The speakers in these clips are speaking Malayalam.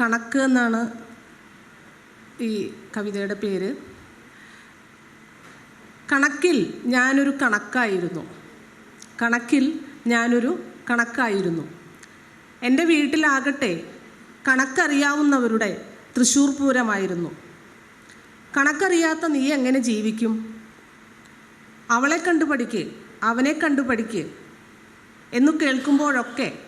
കണക്ക് എന്നാണ് ഈ കവിതയുടെ പേര്. കണക്കിൽ ഞാനൊരു കണക്കായിരുന്നു. കണക്കിൽ ഞാനൊരു കണക്കായിരുന്നു. എന്റെ വീട്ടിലാകട്ടെ കണക്കറിയാവുന്നവരുടെ തൃശ്ശൂർ പൂരമായിരുന്നു. കണക്കറിയാത്ത നീ എങ്ങനെ ജീവിക്കും? അവളെ കണ്ടു അവനെ കണ്ടു പഠിക്ക് എന്നു കേൾക്കുമ്പോഴൊക്കെ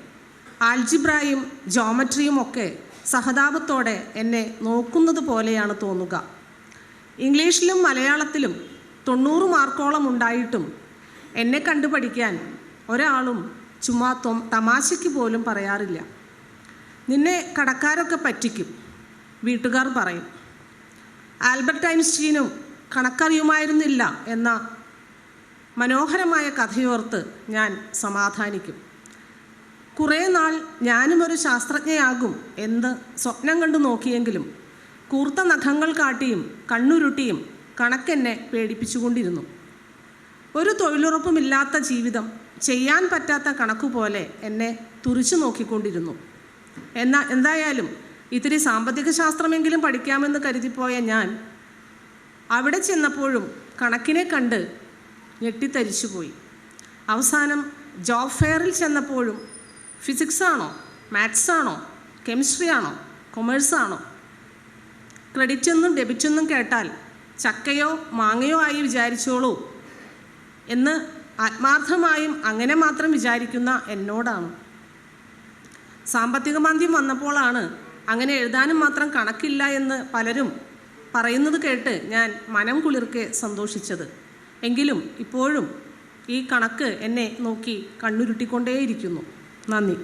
ആൽജിബ്രായും ജോമട്രിയും ഒക്കെ സഹതാപത്തോടെ എന്നെ നോക്കുന്നത് പോലെയാണ് തോന്നുക. ഇംഗ്ലീഷിലും മലയാളത്തിലും തൊണ്ണൂറ് മാർക്കോളം ഉണ്ടായിട്ടും എന്നെ കണ്ടു പഠിക്കാൻ ഒരാളും ചുമ്മാ തമാശയ്ക്ക് പോലും പറയാറില്ല. നിന്നെ കടക്കാരൊക്കെ പറ്റിക്കും വീട്ടുകാർ പറയും. ആൽബർട്ട് ഐൻസ്റ്റീനും കണക്കറിയുമായിരുന്നില്ല എന്ന മനോഹരമായ കഥയോർത്ത് ഞാൻ സമാധാനിക്കും. കുറേ നാൾ ഞാനും ഒരു ശാസ്ത്രജ്ഞയാകും എന്ന് സ്വപ്നം കണ്ടു നോക്കിയെങ്കിലും കൂർത്ത നഖങ്ങൾ കാട്ടിയും കണ്ണുരുട്ടിയും കണക്കെന്നെ പേടിപ്പിച്ചുകൊണ്ടിരുന്നു. ഒരു തൊഴിലുറപ്പുമില്ലാത്ത ജീവിതം ചെയ്യാൻ പറ്റാത്ത കണക്കുപോലെ എന്നെ തുറിച്ചു നോക്കിക്കൊണ്ടിരുന്നു. എന്നാ എന്തായാലും ഇത്തിരി സാമ്പത്തിക ശാസ്ത്രമെങ്കിലും പഠിക്കാമെന്ന് കരുതിപ്പോയ ഞാൻ അവിടെ ചെന്നപ്പോഴും കണക്കിനെ കണ്ട് ഞെട്ടിത്തരിച്ചുപോയി. അവസാനം ജോബ് ഫെയറിൽ ചെന്നപ്പോഴും ഫിസിക്സ് ആണോ? മാത്സ് ആണോ? കെമിസ്ട്രി ആണോ? കൊമേഴ്സ് ആണോ? ക്രെഡിറ്റ് എന്നും ഡെബിറ്റ് എന്നും കേട്ടാൽ ചക്കയോ മാങ്ങയോ ആയി വിചാരിച്ചോളൂ എന്ന് ആത്മാർത്ഥമായും അങ്ങനെ മാത്രം വിചാരിക്കുന്ന എന്നോടാണ്. സാമ്പത്തിക മാന്ദ്യം വന്നപ്പോഴാണ് അങ്ങനെ എഴുതാനും മാത്രം കണക്കില്ല എന്ന് പലരും പറയുന്നത് കേട്ട് ഞാൻ മനം കുളിർക്കെ സന്തോഷിച്ചത്. എങ്കിലും ഇപ്പോഴും ഈ കണക്ക് എന്നെ നോക്കി കണ്ണുരുട്ടിക്കൊണ്ടേയിരിക്കുന്നു. 那你